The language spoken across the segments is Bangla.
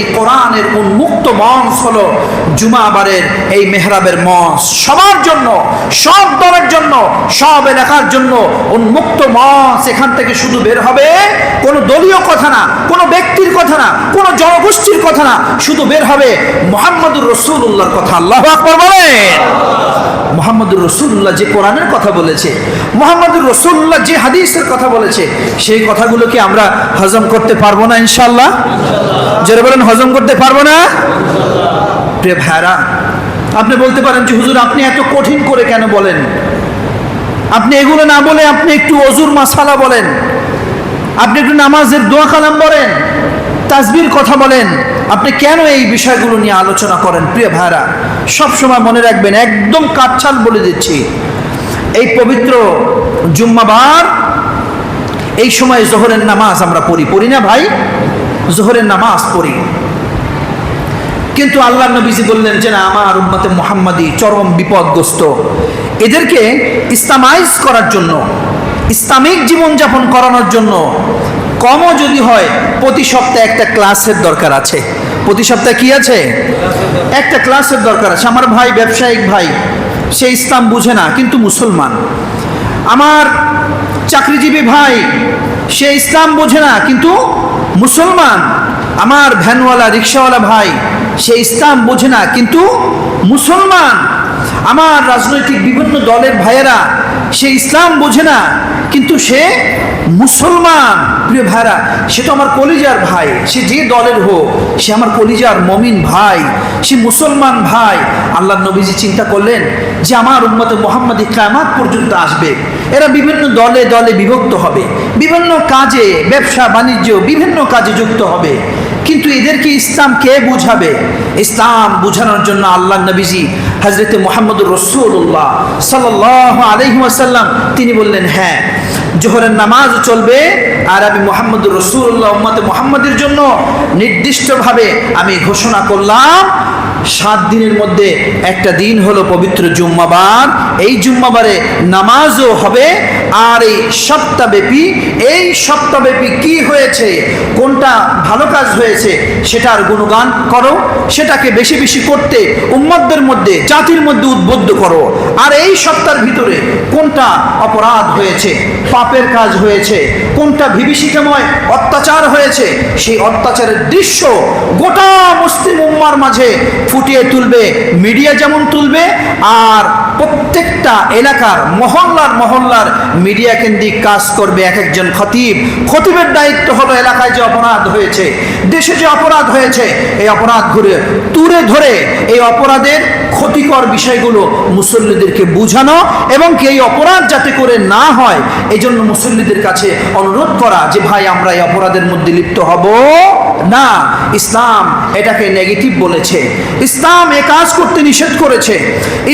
এই কোরআনের উন্মুক্ত মঞ্চ হলো জুমাবারের এই মেহরাবের মঞ্চ। সবার জন্য, সব দলের জন্য, সব এলাকার জন্য উন্মুক্ত মঞ্চ। এখান থেকে শুধু বের হবে কোনো দলীয় কথা না, কোনো ব্যক্তির কথা না, কোনো জনগোষ্ঠীর কথা না। শুধু বের হবে মোহাম্মদুর রসুল্লাহর কথা। আল্লাহ আকবর বলেন। মোহাম্মদুর রসুল্লাহ যে কোরআনের কথা বলেছে, মোহাম্মদুর রসুল্লাহ যে হাদিসের কথা বলেছে, সেই কথাগুলোকে আমরা হজম করতে পারব না ইনশাল্লাহ যারা বলেন হজম করতে পারব না? প্রিয় ভাইরা আপনি বলতে পারেন যে, হুজুর, আপনি এত কঠিন করে কেন বলেন? আপনি এগুলো না বলে আপনি একটু অজুর মাসালা বলেন। আপনি একটু নামাজের দোয়া কালাম বলেন তাসবির কথা বলেন। আপনি কেন এই বিষয়গুলো নিয়ে আলোচনা করেন? প্রিয় ভাইরা সব সময় মনে রাখবেন, একদম কাটছাল বলে দিচ্ছি। এই পবিত্র জুম্মাবার, এই সময় জোহরের নামাজ আমরা পড়ি। পড়ি না ভাই? জোহরের নামাজ পড়ি। কিন্তু আল্লাহ নবীজি বললেন যে না, আমার উম্মতে মোহাম্মদী চরম বিপদগ্রস্ত। এদেরকে ইসলামাইজ করার জন্য, ইসলামিক জীবনযাপন করানোর জন্য কমও যদি হয়, প্রতি সপ্তাহে একটা ক্লাসের দরকার আছে। প্রতি সপ্তাহে কি আছে? একটা ক্লাসের দরকার আছে। আমার ভাই, ব্যবসায়িক ভাই, সে ইসলাম বুঝে না, কিন্তু মুসলমান। আমার চাকরিজীবী ভাই, সে ইসলাম বোঝে না, কিন্তু মুসলমান। আমার ভ্যানওয়ালা, রিক্সাওয়ালা ভাই সে ইসলাম বোঝে না, কিন্তু মুসলমান, আমার রাজনৈতিক বিভিন্ন দলের ভাইয়েরা, সে ইসলাম বোঝে না, কিন্তু সে মুসলমান, প্রিয় ভাইরা সে তো আমার কলিজার ভাই, সে যে দলের হোক, সে আমার কলিজার মমিন ভাই, সে মুসলমান ভাই। আল্লাহ নবীজি চিন্তা করলেন যে আমার উম্মতে মোহাম্মদ কায়ামাত পর্যন্ত আসবে। এরা বিভিন্ন দলে দলে বিভক্ত হবে, বিভিন্ন কাজে, ব্যবসা, বাণিজ্য, বিভিন্ন কাজে যুক্ত হবে। কিন্তু এদেরকে ইসলাম কে বুঝাবে? ইসলাম বুঝানোর জন্য আল্লাহ নবীজি হজরত মোহাম্মদুর রসুল্লাহ সাল্লাহ আলহিমাসাল্লাম তিনি বললেন হ্যাঁ জোহরের নামাজ চলবে আর আমি মোহাম্মদুর রসুল্লাহ উম্মতে মোহাম্মদের জন্য নির্দিষ্টভাবে আমি ঘোষণা করলাম। সাত দিনের মধ্যে একটা দিন হলো পবিত্র জুম্মাবার এই জুম্মাবারে নামাজও হবে আর এই সপ্তাহব্যাপী এই সপ্তাহব্যাপী কি হয়েছে? কোনটা ভালো কাজ হয়েছে? সেটার গুণগান করো, সেটাকে বেশি বেশি করতে উম্মতদের মধ্যে, জাতির মধ্যে উদ্বুদ্ধ করো। আর এই সপ্তাহের ভিতরে কোনটা অপরাধ হয়েছে? পাপের কাজ হয়েছে। কোনটা বিভীষিকাময় অত্যাচার হয়েছে? সেই অত্যাচারের দৃশ্য গোটা মুসলিম উম্মার মাঝে ফুটিয়ে তুলবে, মিডিয়া যেমন তুলবে, আর প্রত্যেকটা এলাকার মহল্লার মহল্লার মিডিয়া কেন্দ্রিক কাজ করবে এক একজন খতিব। খতিবের দায়িত্ব হলো এলাকায় যে অপরাধ হয়েছে, দেশে যে অপরাধ হয়েছে, এই অপরাধ ঘুরে তুলে ধরে এই অপরাধের ক্ষতিকর বিষয়গুলো মুসল্লিদেরকে বুঝানো এবং কি এই অপরাধ যাতে করে না হয় এই জন্য মুসল্লিদের কাছে অনুরোধ করা যে ভাই, আমরা এই অপরাধের মধ্যে লিপ্ত হব না। ইসলাম এটাকে নেগেটিভ বলেছে। ইসলাম এ কাজ করতে নিষেধ করেছে।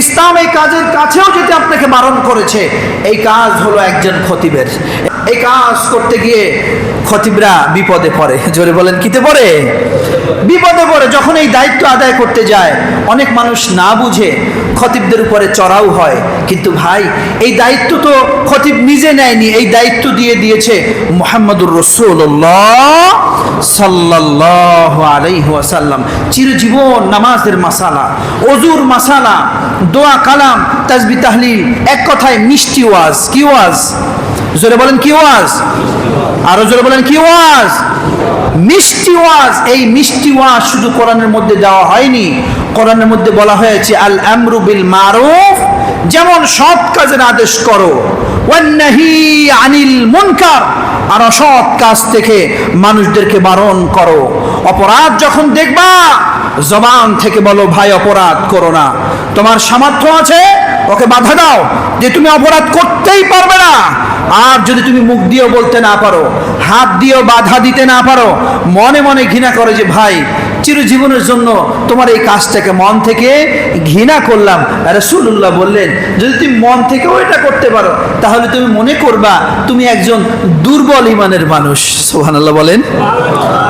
ইসলাম এই কাজের কাছেও যেতে আপনাকে বারণ করেছে। এই কাজ হলো একজন খতিবের। এই কাজ করতে গিয়ে খতিবরা বিপদে পড়ে। জোরে বলেন, কিতে পড়ে? বিপদে পড়ে। যখন এই দায়িত্ব আদায় করতে যায়, অনেক মানুষ না বুঝে খতিবদের উপরে চড়াও হয়। কিন্তু ভাই, এই দায়িত্ব তো খতিব নিজে নেয়নি, এই দায়িত্ব দিয়ে দিয়েছে মোহাম্মদুর রসুল্লাহ সাল্লাহ আলাইহি ওয়াসাল্লাম। চিরজীবন নামাজের মাসালা অজুর মাসালা, দোয়া কালাম, তাজবি তাহলিল, এক কথায় মিষ্টি ওয়াজ। কি ওয়াজ? জোরে বলেন কি ওয়াজ? আরও জোরে বলেন কি ওয়াজ? মিষ্টি ওয়াজ, এই মিষ্টি ওয়াজ শুধু কোরআনের মধ্যে দেওয়া হয়নি। কোরআনের মধ্যে বলা হয়েছে আল আমরু বিল মারুফ যেমন সৎ কাজের আদেশ করো, ওয়ান্নাহি আনিল মুনকার, আর অসৎ কাজ থেকে মানুষদেরকে বারণ করো। অপরাধ যখন দেখবা, জবান থেকে বলো, ভাই, অপরাধ করো না। তোমার সামর্থ্য আছে? ওকে বাধা দাও যে তুমি অপরাধ করতেই পারবে না। আর যদি তুমি মুখ দিয়েও বলতে না পারো, হাত দিয়েও বাধা দিতে না পারো, মনে মনে ঘৃণা করে যে, ভাই, চিরজীবনের জন্য তোমার এই কাজটাকে মন থেকে ঘৃণা করলাম। রসুল্লাহ বললেন, যদি তুমি মন থেকেও এটা করতে পারো, তাহলে তুমি মনে করবা তুমি একজন দুর্বল ইমানের মানুষ। সোহানাল্লাহ বলেন।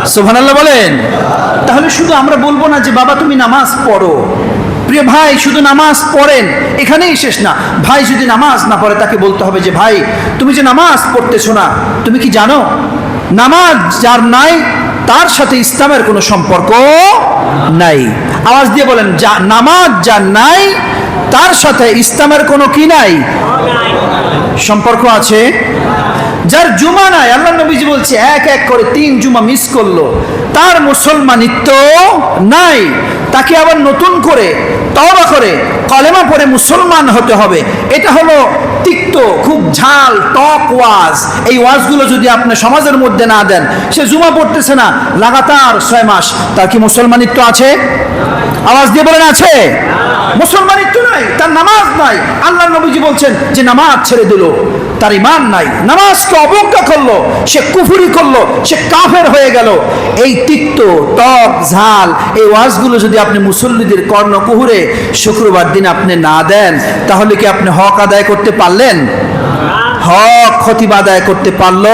সোহানাল্লাহ বলেন। তাহলে শুধু আমরা বলব না যে, বাবা, তুমি নামাজ পড়ো। প্রিয় ভাই, শুধু নামাজ পড়েন, এখানেই শেষ না। ভাই যদি নামাজ না পড়ে, তাকে বলতে হবে যে, ভাই, তুমি যে নামাজ পড়তেছো না, তুমি কি জানো? নামাজ যার নাই, তার সাথে ইসলামের কোনো সম্পর্ক নাই। আওয়াজ দিয়ে বলেন, যা, নামাজ যার নাই, তার সাথে ইসলামের কোনো কি নাই? সম্পর্ক আছে? যার জুমা নাই, আল্লাহ নবীজি বলছে, এক এক করে তিন জুমা মিস করল। তার মুসলমানিত্ব নাই। তাকে আবার নতুন করে তওবা করে, কলেমা পড়ে মুসলমান হতে হবে। এটা হলো তিক্ত, খুব ঝাল, টক ওয়াজ। এই ওয়াজগুলো যদি আপনি সমাজের মধ্যে না দেন, সে জুমা পড়তেছে না, লাগাতার ছয় মাস। তার কি মুসলমানিত্ব আছে? আওয়াজ দিয়ে বলেন, আছে। মুসলমানিত্ব নাই, তার নামাজ নাই। আল্লাহ নবীজি বলছেন যে নামাজ ছেড়ে দিল। তার ইমান নাই। নামাজকে অবজ্ঞা করল, সে কুফুরি করল, সে কাফের হয়ে গেল। এই তিক্ত, টক, ঝাল, এই ওয়াজগুলো যদি আপনি মুসল্লিদের কর্ণকুহুরে শুক্রবার দিন আপনি না দেন, তাহলে কি আপনি হক আদায় করতে পারলেন? হক ক্ষতি আদায় করতে পারল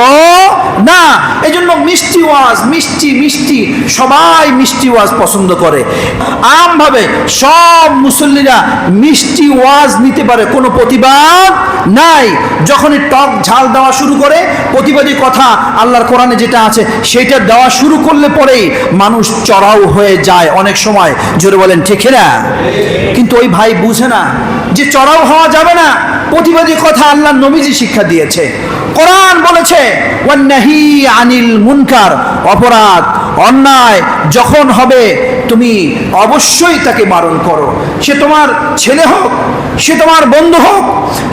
না। এই জন্য মিষ্টি ওয়াজ, মিষ্টি মিষ্টি, সবাই মিষ্টি ওয়াজ পছন্দ করে। আমভাবে সব মুসল্লিরা মিষ্টি ওয়াজ নিতে পারে, কোনো প্রতিবাদ নাই। যখনই টক ঝাল দেওয়া শুরু করে, প্রতিবাদী কথা আল্লাহর কোরআনে যেটা আছে, সেটা দেওয়া শুরু করলে পরেই মানুষ চড়াও হয়ে যায় অনেক সময়। জোরে বলেন, ঠিক না কিন্তু ওই ভাই বুঝে না যে চড়াও হওয়া যাবে না। প্রতিবাদী কথা আল্লাহ নবীজি শিক্ষা দিয়েছে। কোরআন বলেছে আনিল মুনকার অপরাধ, অন্যায় যখন হবে, তুমি অবশ্যই তাকে বারণ করো। সে তোমার ছেলে হোক, সে তোমার বন্ধু হোক,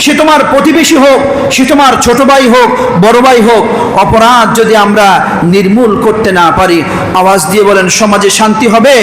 সে তোমার প্রতিবেশী হোক, সে তোমার ছোট ভাই হোক, বড় ভাই হোক, অপরাধ যদি আমরা নির্মূল করতে না পারি, আওয়াজ দিয়ে বলেন, সমাজে শান্তি হবে?